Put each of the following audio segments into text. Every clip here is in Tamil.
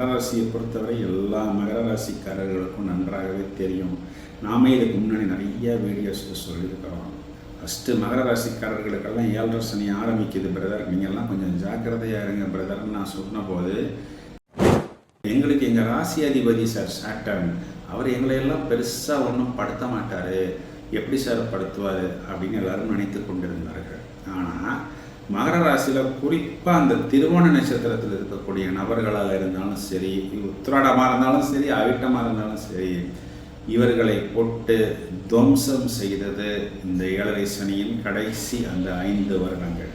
மகர ராசியை பொறுத்தவரை எல்லா மகர ராசிக்காரர்களுக்கும் நன்றாகவே தெரியும். நாமே இதுக்கு முன்னாடி நிறைய வீடியோஸ் சொல்லியிருக்கிறோம். ஃபஸ்ட்டு மகர ராசிக்காரர்களுக்கெல்லாம் ஏழரை சனி ஆரம்பிக்குது பிரதர் நீங்கள்லாம் கொஞ்சம் ஜாக்கிரதையாக இருங்க பிரதர்னு நான் சொன்னபோது எங்களுக்கு எங்கள் ராசி அதிபதி சார் சாட்டன் அவர் எங்களை எல்லாம் பெருசாக ஒன்றும் படுத்த மாட்டார். எப்படி சார் படுத்துவார் அப்படின்னு எல்லாரும் நினைத்து கொண்டிருந்தார்கள். ஆனால் மகர ராசியில் குறிப்பாக அந்த திருவோண நட்சத்திரத்தில் இருக்கக்கூடிய நபர்களாக இருந்தாலும் சரி உத்திராடமாக இருந்தாலும் சரி அவிட்டமாக இருந்தாலும் சரி இவர்களை போட்டு துவம்சம் செய்தது இந்த ஏழரை சனியின் கடைசி அந்த ஐந்து வருடங்கள்.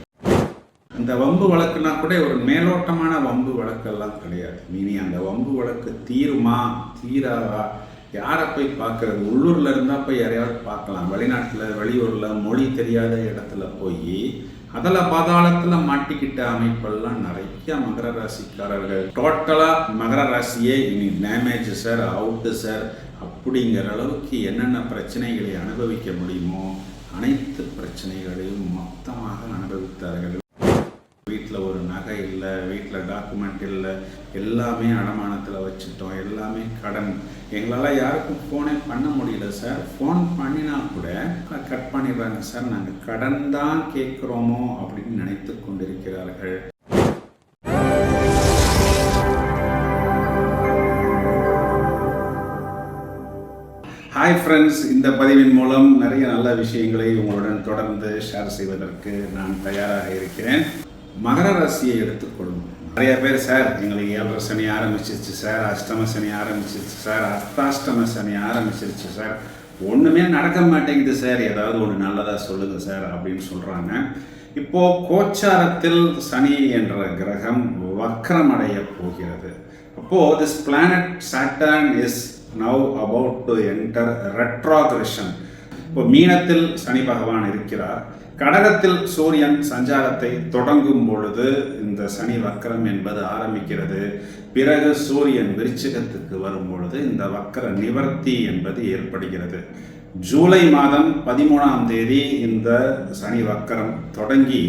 அந்த வம்பு வழக்குனா கூட ஒரு மேலோட்டமான வம்பு வழக்கெல்லாம் கிடையாது. மீனி அந்த வம்பு வழக்கு தீருமா? தீராதா? யாரை போய் பார்க்கறது? உள்ளூர்ல இருந்தால் போய் யாரையாவது பார்க்கலாம். வெளிநாட்டில் வெளியூரில் மொழி தெரியாத இடத்துல போய் அதில் பாதாளத்தில் மாட்டிக்கிட்ட அமைப்பெல்லாம் நிறைய மகர ராசிக்காரர்கள். டோட்டலாக மகர ராசியே இனி டேமேஜ் சார் அவுட்டு சார் அப்படிங்கிற அளவுக்கு என்னென்ன பிரச்சனைகளை அனுபவிக்க முடியுமோ அனைத்து பிரச்சனைகளையும் மொத்தமாக அனுபவித்தார்கள் வீட்டில் ஒரு நகை இல்லை வீட்டில் டாக்குமெண்ட் இல்லை எல்லாமே அடமானத்தில் வச்சுட்டோம். எல்லாமே கடன். எங்களால் யாருக்கும் ஃபோனே பண்ண முடியல சார் ஃபோன் பண்ணினா கூட கட் பண்ணிடுறாங்க சார் நாங்கள் கடன் தான் கேட்குறோமோ அப்படின்னு நினைத்து கொண்டிருக்கிறார்கள். ஹாய் ஃப்ரெண்ட்ஸ் இந்த பதிவின் மூலம் நிறைய நல்ல விஷயங்களை உங்களுடன் தொடர்ந்து ஷேர் செய்வதற்கு நான் தயாராக இருக்கிறேன். மகர ராசியை எடுத்துக்கொள்ளும் நிறைய பேர் சார் எங்களுக்கு ஏழரை சனி ஆரம்பிச்சிருச்சு சார் அஷ்டம சனி ஆரம்பிச்சிருச்சு சார் அர்த்தாஷ்டம சனி ஆரம்பிச்சிருச்சு சார். ஒன்றுமே நடக்க மாட்டேங்குது சார். ஏதாவது ஒன்று நல்லதாக சொல்லுங்கள் சார் அப்படின்னு சொல்கிறாங்க இப்போ கோச்சாரத்தில் சனி என்ற கிரகம் வக்கரமடைய போகிறது. அப்போது this planet Saturn is now about to enter retrogression இப்போ மீனத்தில் சனி பகவான் இருக்கிறார். கடகத்தில் சூரியன் சஞ்சாரத்தை தொடங்கும் பொழுது இந்த சனி வக்கரம் என்பது ஆரம்பிக்கிறது. பிறகு சூரியன் விருச்சிகத்துக்கு வரும் பொழுது இந்த வக்கர நிவர்த்தி என்பது ஏற்படுகிறது. ஜூலை மாதம் பதிமூணாம் தேதி இந்த சனி வக்கரம் தொடங்கி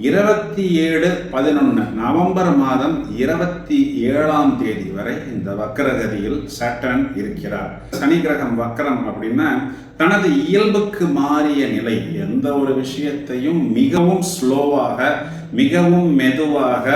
இருபத்தி ஏழு பதினொன்று நவம்பர் மாதம் இருபத்தி ஏழாம் தேதி வரை இந்த வக்கரகதியில் சட்டன் இருக்கிறார். சனி கிரகம் வக்கரம் அப்படின்னா தனது இயல்புக்கு மாறிய நிலை எந்த ஒரு விஷயத்தையும் மிகவும் ஸ்லோவாக மிகவும் மெதுவாக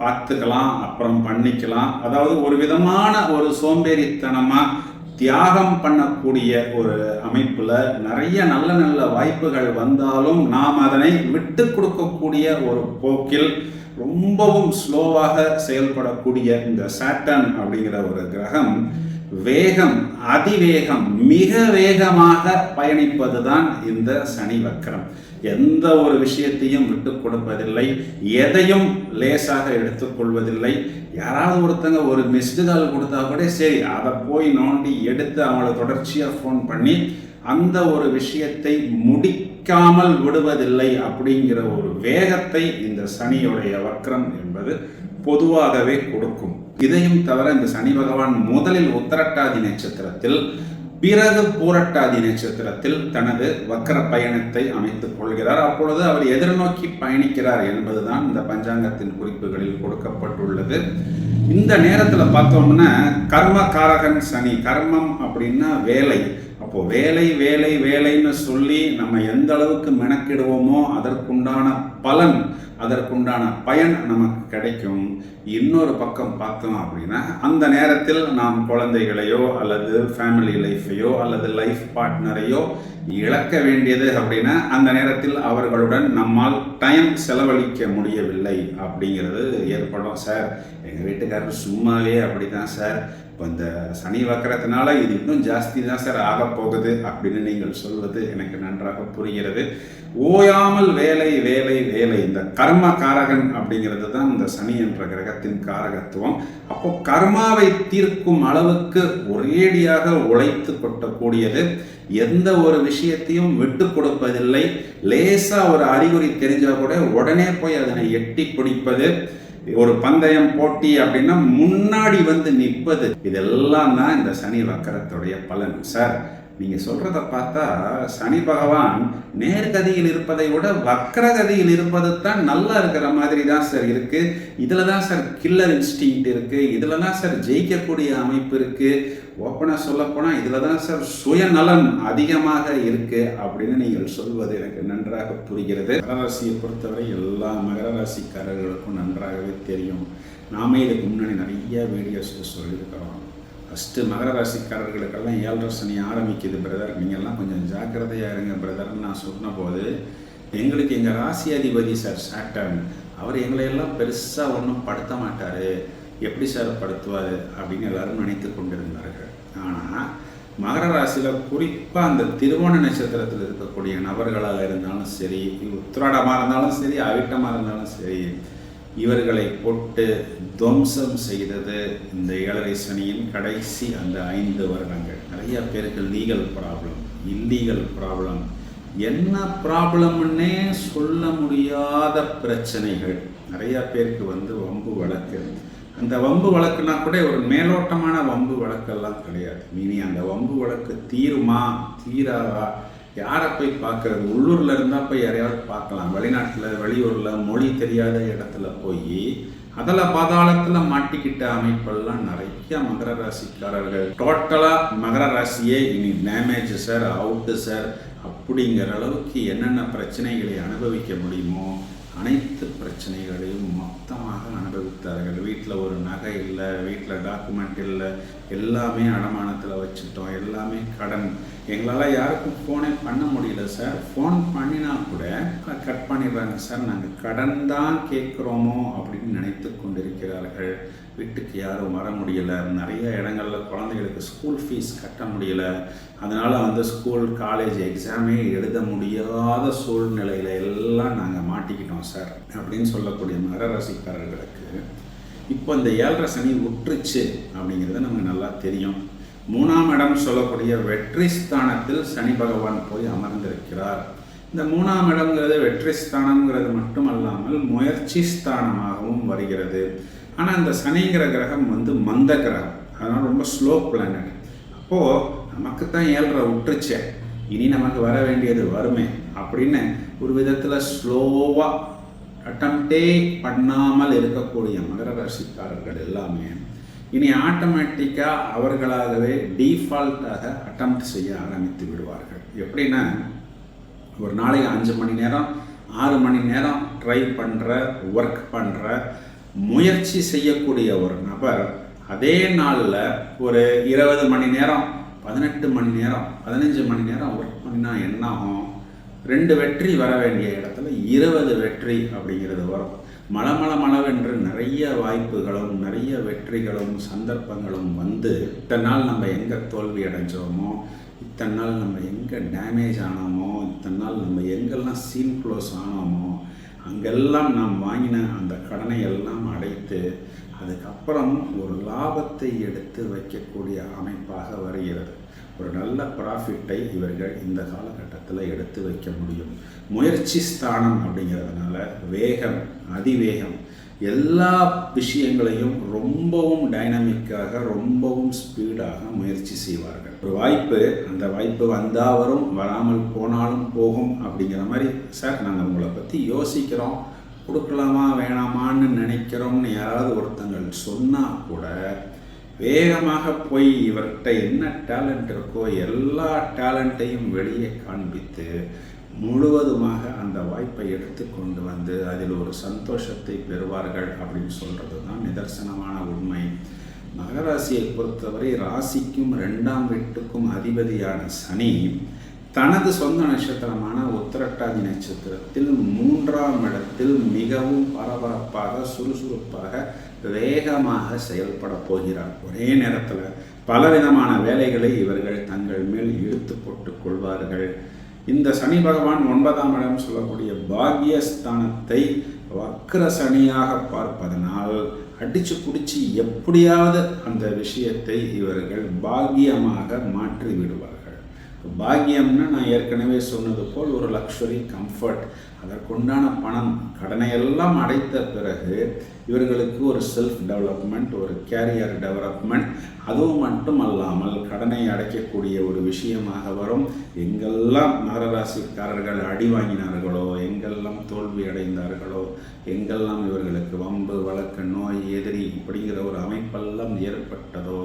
பார்த்துக்கலாம் அப்புறம் பண்ணிக்கலாம். அதாவது ஒரு விதமான ஒரு சோம்பேறித்தனமாக தியாகம் பண்ணக்கூடிய ஒரு அமைப்பில் நிறைய நல்ல நல்ல வாய்ப்புகள் வந்தாலும் நாம் அதனை விட்டு கொடுக்கக்கூடிய ஒரு போக்கில் ரொம்பவும் ஸ்லோவாக செயல்படக்கூடிய இந்த சாட்டன் அப்படிங்கிற ஒரு கிரகம் வேகம் அதிவேகம் மிக வேகமாக பயணிப்பது தான் இந்த சனி வக்கரம் எந்த ஒரு விஷயத்தையும் விட்டு கொடுப்பதில்லை. எதையும் லேசாக எடுத்துக்கொள்வதில்லை யாராவது ஒருத்தங்க ஒரு மிஸ்டு கால் கொடுத்தா கூட சரி அதை போய் நோண்டி எடுத்து அவங்கள தொடர்ச்சியாக ஃபோன் பண்ணி அந்த ஒரு விஷயத்தை முடிக்காமல் விடுவதில்லை அப்படிங்கிற ஒரு வேகத்தை இந்த சனியுடைய வக்ரம் என்பது பொதுவாகவே கொடுக்கும். இதையும் தவிர இந்த சனி பகவான் முதலில் உத்தரட்டாதி நட்சத்திரத்தில் பிறகு பூரட்டாதி நட்சத்திரத்தில் தனது வக்கர பயணத்தை அமைத்துக் கொள்கிறார். அப்பொழுது அவர் எதிர்நோக்கி பயணிக்கிறார் என்பதுதான் இந்த பஞ்சாங்கத்தின் குறிப்புகளில் கொடுக்கப்பட்டுள்ளது. இந்த நேரத்தில் பார்த்தோம்னா கர்ம காரகன் சனி கர்மம் அப்படின்னா வேலை. அப்போ வேலை வேலை வேலைன்னு சொல்லி நம்ம எந்த அளவுக்கு மெனக்கிடுவோமோ அதற்குண்டான பலன் அதற்குண்டான பயன் நமக்கு கிடைக்கும். இன்னொரு பக்கம் பார்த்தோம் அப்படின்னா அந்த நேரத்தில் நாம் குழந்தைகளையோ அல்லது ஃபேமிலி லைஃப்பையோ அல்லது லைஃப் பார்ட்னரையோ இழக்க வேண்டியது அப்படின்னா அந்த நேரத்தில் அவர்களுடன் நம்மால் டைம் செலவழிக்க முடியவில்லை அப்படிங்கிறது ஏற்படும் சார் எங்கள் வீட்டுக்காரர் சும்மாவே அப்படி தான் சார் இப்போ இந்த சனி வக்கரத்தினால இது இன்னும் ஜாஸ்தி தான் சார் ஆகப் போகுது அப்படின்னு நீங்கள் சொல்வது எனக்கு நன்றாக புரிகிறது. ஓயாமல் வேலை வேலை வேலை. இந்த கர்ம காரகன் அப்படிங்கிறது தான் இந்த சனி என்ற கிரகத்தின் காரகத்துவம். அப்போ கர்மாவை தீர்க்கும் அளவுக்கு ஒரேடியாக உழைத்து கொட்டக்கூடியது. எந்த ஒரு விஷயத்தையும் விட்டு கொடுப்பதில்லை. லேசாக ஒரு அறிகுறி தெரிஞ்சால் கூட உடனே போய் அதனை எட்டி பிடிப்பது. ஒரு பந்தயம் போட்டி அப்படின்னா முன்னாடி வந்து நிற்பது. இதெல்லாம் தான் இந்த சனி வக்கரத்துடைய பலன். சார் நீங்கள் சொல்கிறத பார்த்தா சனி பகவான் நேர்கதியில் இருப்பதை விட வக்ரகதியில் இருப்பது தான் நல்லா இருக்கிற மாதிரி தான் சார் இருக்குது இதில் தான் சார் கில்லர் இன்ஸ்டிங்க்ட் இருக்குது இதில் தான் சார் ஜெயிக்கக்கூடிய அமைப்பு இருக்குது ஓப்பனாக சொல்லப்போனால் இதில் தான் சார் சுயநலன் அதிகமாக இருக்குது அப்படின்னு நீங்கள் சொல்வது எனக்கு நன்றாக புரிகிறது. மகர ராசியை பொறுத்தவரை எல்லா மகர ராசிக்காரர்களுக்கும் நன்றாகவே தெரியும். நாமே இதுக்கு முன்னாடி நிறைய வீடியோஸ் சொல்லியிருக்கிறோம். ஃபஸ்ட்டு மகர ராசிக்காரர்களுக்கெல்லாம் ஏழரை சனி ஆரம்பிக்குது பிரதர் நீங்கள்லாம் கொஞ்சம் ஜாக்கிரதையாக இருங்க பிரதர்னு நான் சொன்னபோது எங்களுக்கு எங்கள் ராசி அதிபதி சார் சாட்டன் அவர் எங்களை எல்லாம் பெருசாக ஒன்றும் படுத்த மாட்டார். எப்படி சார் படுத்துவார் அப்படின்னு எல்லாரும் நினைத்து கொண்டிருந்தார்கள். ஆனால் மகர ராசியில் குறிப்பாக அந்த திருவோண நட்சத்திரத்தில் இருக்கக்கூடிய நபர்களாக இருந்தாலும் சரி உத்திராடமாக இருந்தாலும் சரி அவிட்டமாக இருந்தாலும் சரி இவர்களை போட்டு துவம்சம் செய்தது இந்த ஏழரை சனியின் கடைசி அந்த ஐந்து வருடங்கள். நிறைய பேருக்கு லீகல் ப்ராப்ளம் இல்லீகல் ப்ராப்ளம் என்ன ப்ராப்ளம்னே சொல்ல முடியாத பிரச்சனைகள். நிறையா பேருக்கு வந்து வம்பு வழக்கு. அந்த வம்பு வழக்குனா கூட ஒரு மேலோட்டமான வம்பு வழக்கெல்லாம் கிடையாது. மீனி அந்த வம்பு வழக்கு தீருமா? தீராதா? யாரை போய் பார்க்கறது? உள்ளூரில் இருந்தால் போய் யாரையாவது பார்க்கலாம். வெளிநாட்டில் வெளியூரில் மொழி தெரியாத இடத்துல போய் அதில் பாதாளத்தில் மாட்டிக்கிட்ட அமைப்பெல்லாம் நிறைய மகர ராசிக்காரர்கள். டோட்டலாக மகர ராசியே இனி டேமேஜ் சார் அவுட்டு சார் அப்படிங்கிற அளவுக்கு என்னென்ன பிரச்சனைகளை அனுபவிக்க முடியுமோ அனைத்து பிரச்சனைகளையும் மொத்தமாக அனுபவித்தார்கள். வீட்டில் ஒரு நகை இல்லை வீட்டில் டாக்குமெண்ட் இல்லை எல்லாமே அடமானத்தில் வச்சுட்டோம். எல்லாமே கடன். எங்களால் யாருக்கும் ஃபோனே பண்ண முடியல சார் ஃபோன் பண்ணினா கூட கட் பண்ணிடுறாங்க சார் நாங்கள் கடன் தான் கேட்குறோமோ அப்படின்னு நினைத்து கொண்டிருக்கிறார்கள். வீட்டுக்கு யாரும் வர முடியலை. நிறைய இடங்களில் குழந்தைகளுக்கு ஸ்கூல் ஃபீஸ் கட்ட முடியலை. அதனால் வந்து ஸ்கூல் காலேஜ் எக்ஸாமே எழுத முடியாத சூழ்நிலையில் எல்லாம் நாங்கள் மாட்டிக்கிட்டோம் சார் அப்படின்னு சொல்லக்கூடிய மர ரசிக்காரர்களுக்கு இப்போ இந்த ஏழரை சனி உற்றுச்சு அப்படிங்கிறது நமக்கு நல்லா தெரியும். மூணாம் இடம் சொல்லக்கூடிய வெற்றி ஸ்தானத்தில் சனி பகவான் போய் அமர்ந்திருக்கிறார். இந்த மூணாம் இடம்ங்கிறது வெற்றி ஸ்தானம்ங்கிறது மட்டுமல்லாமல் முயற்சி ஸ்தானமாகவும் வருகிறது. ஆனால் அந்த சனிங்கிற கிரகம் வந்து மந்த கிரகம். அதனால் ரொம்ப ஸ்லோ பிளானட் அப்போது நமக்கு தான் ஏழ்ரை விட்டுருச்சே இனி நமக்கு வர வேண்டியது வருமே அப்படின்னு ஒரு விதத்தில் ஸ்லோவாக அட்டம்ப்டே பண்ணாமல் இருக்கக்கூடிய மகர ராசிக்காரர்கள் எல்லாமே இனி ஆட்டோமேட்டிக்காக அவர்களாகவே டீஃபால்ட்டாக அட்டம்ப்ட் செய்ய ஆரம்பித்து விடுவார்கள். எப்படின்னா ஒரு நாளைக்கு அஞ்சு மணி நேரம் ஆறு மணி நேரம் ட்ரை பண்ணுற ஒர்க் பண்ணுற முயற்சி செய்யக்கூடிய ஒரு நபர் அதே நாளில் ஒரு இருபது மணி நேரம் பதினெட்டு மணி நேரம் பதினஞ்சு மணி நேரம் ஒர்க் பண்ணால் என்ன ஆகும் ரெண்டு வெற்றி வர வேண்டிய இடத்துல இருபது வெற்றி அப்படிங்கிறது வரும். மலமள மளவென்று நிறைய வாய்ப்புகளும் நிறைய வெற்றிகளும் சந்தர்ப்பங்களும் வந்து இத்தனை நாள் நம்ம எங்கே தோல்வி அடைஞ்சோமோ இத்தனை நாள் நம்ம எங்கே டேமேஜ் ஆனோமோ இத்தனை நாள் நம்ம எங்கெல்லாம் சீன் க்ளோஸ் ஆனோமோ அங்கெல்லாம் நாம் வாங்கின அந்த கடனை எல்லாம் அடைத்து அதுக்கப்புறம் ஒரு லாபத்தை எடுத்து வைக்கக்கூடிய அமைப்பாக வருகிறது. ஒரு நல்ல ப்ராஃபிட்டை இவர்கள் இந்த காலகட்டத்தில் எடுத்து வைக்க முடியும். முயற்சி ஸ்தானம் அப்படிங்கிறதுனால வேகம் அதிவேகம் எல்லா விஷயங்களையும் ரொம்பவும் டைனமிக்காக ரொம்பவும் ஸ்பீடாக முயற்சி செய்வார்கள். ஒரு வாய்ப்பு அந்த வாய்ப்பு வந்தால் வரும் வராமல் போனாலும் போகும் அப்படிங்கிற மாதிரி சார் நாங்கள் உங்களை பற்றி யோசிக்கிறோம். கொடுக்கலாமா வேணாமான்னு நினைக்கிறோம்னு யாராவது ஒருத்தங்கள் சொன்னால் கூட வேகமாக போய் இவர்கிட்ட என்ன டேலண்ட் இருக்கோ எல்லா டேலண்ட்டையும் வெளியே காண்பித்து முழுவதுமாக அந்த வாய்ப்பை எடுத்து கொண்டு வந்து அதில் ஒரு சந்தோஷத்தை பெறுவார்கள் அப்படின்னு சொல்கிறது தான் நிதர்சனமான உண்மை. மகராசியை பொறுத்தவரை ராசிக்கும் ரெண்டாம் வீட்டுக்கும் அதிபதியான சனி தனது சொந்த நட்சத்திரமான உத்திரட்டாதி நட்சத்திரத்தில் மூன்றாம் இடத்தில் மிகவும் பரபரப்பாக சுறுசுறுப்பாக வேகமாக செயல்பட போகிறார். ஒரே நேரத்தில் பலவிதமான வேலைகளை இவர்கள் தங்கள் மேல் இழுத்து போட்டுக் கொள்வார்கள். இந்த சனி பகவான் ஒன்பதாம் இடம் சொல்லக்கூடிய பாக்யஸ்தானத்தை வக்கர சனியாக பார்ப்பதனால் அடிச்சு பிடிச்சி எப்படியாவது அந்த விஷயத்தை இவர்கள் பாக்கியமாக மாற்றி விடுவார்கள் பாக்கியம்னா நான் ஏற்கனவே சொன்னது போல் ஒரு லக்ஸுரி கம்ஃபர்ட் அதற்குண்டான பணம் கடனை எல்லாம் அடைத்த பிறகு இவர்களுக்கு ஒரு செல்ஃப் டெவலப்மெண்ட் ஒரு கேரியர் டெவலப்மெண்ட் அதுவும் மட்டும் அல்லாமல் கடனை அடைக்கக்கூடிய ஒரு விஷயமாக வரும். எங்கெல்லாம் மகராசிக்காரர்கள் அடி வாங்கினார்களோ எங்கெல்லாம் தோல்வி அடைந்தார்களோ எங்கெல்லாம் இவர்களுக்கு வம்பு வழக்கு நோய் எதிரி இப்படிங்கிற ஒரு அமைப்பெல்லாம் ஏற்பட்டதோ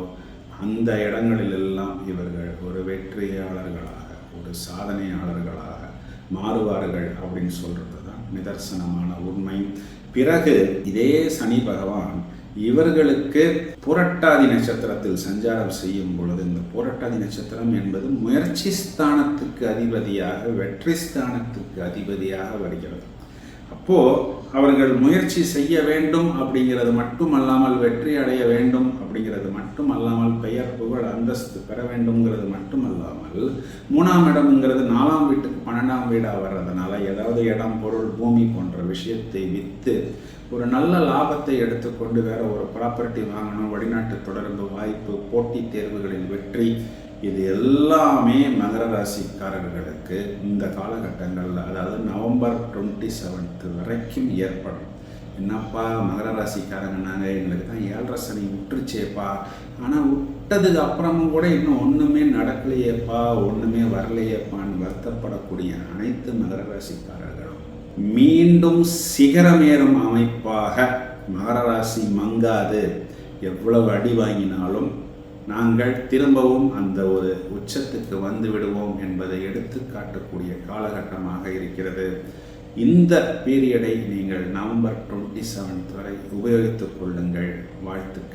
அந்த இடங்களிலெல்லாம் இவர்கள் ஒரு வெற்றியாளர்களாக ஒரு சாதனையாளர்களாக மாறுவார்கள் அப்படின்னு சொல்கிறது தான் நிதர்சனமான உண்மை. பிறகு இதே சனி பகவான் இவர்களுக்கு புரட்டாதி நட்சத்திரத்தில் சஞ்சாரம் செய்யும் பொழுது இந்த புரட்டாதி நட்சத்திரம் என்பது முயற்சி ஸ்தானத்துக்கு அதிபதியாக வெற்றி ஸ்தானத்துக்கு அதிபதியாக வருகிறது. அப்போது அவர்கள் முயற்சி செய்ய வேண்டும் அப்படிங்கிறது மட்டுமல்லாமல் வெற்றி அடைய வேண்டும் அப்படிங்கிறது மட்டுமல்லாமல் பெயர் புகழ் அந்தஸ்து பெற வேண்டும்ங்கிறது மட்டுமல்லாமல் மூணாம் இடம்ங்கிறது நாலாம் வீட்டுக்கு பன்னெண்டாம் வீடாக வர்றதுனால ஏதாவது இடம் பொருள் பூமி போன்ற விஷயத்தை விற்று ஒரு நல்ல லாபத்தை எடுத்துக்கொண்டு வேற ஒரு ப்ராப்பர்ட்டி வாங்கணும் வெளிநாட்டு தொடர்பு வாய்ப்பு போட்டித் தேர்வுகளில் வெற்றி இது எல்லாமே மகர ராசிக்காரர்களுக்கு இந்த காலகட்டங்களில் அதாவது நவம்பர் டுவெண்ட்டி செவன்த்து வரைக்கும் ஏற்படும். என்னப்பா மகர ராசிக்காரங்கனாங்க எங்களுக்கு தான் ஏழரை சனி விட்டுருச்சேப்பா ஆனால் விட்டதுக்கு அப்புறமும் கூட இன்னும் ஒன்றுமே நடக்கலையேப்பா ஒன்றுமே வரலையேப்பான்னு வருத்தப்படக்கூடிய அனைத்து மகர ராசிக்காரர்களும் மீண்டும் சிகரமேறும் அமைப்பாக மகர ராசி மங்காது. எவ்வளவு அடி வாங்கினாலும் நாங்கள் திரும்பவும் அந்த ஒரு உச்சத்துக்கு வந்து விடுவோம் என்பதை எடுத்து காட்டக்கூடிய காலகட்டமாக இருக்கிறது. இந்த பீரியடை நீங்கள் நவம்பர் டுவெண்ட்டி செவன்த் வரை உபயோகித்துக் கொள்ளுங்கள். வாழ்த்துக்கள்.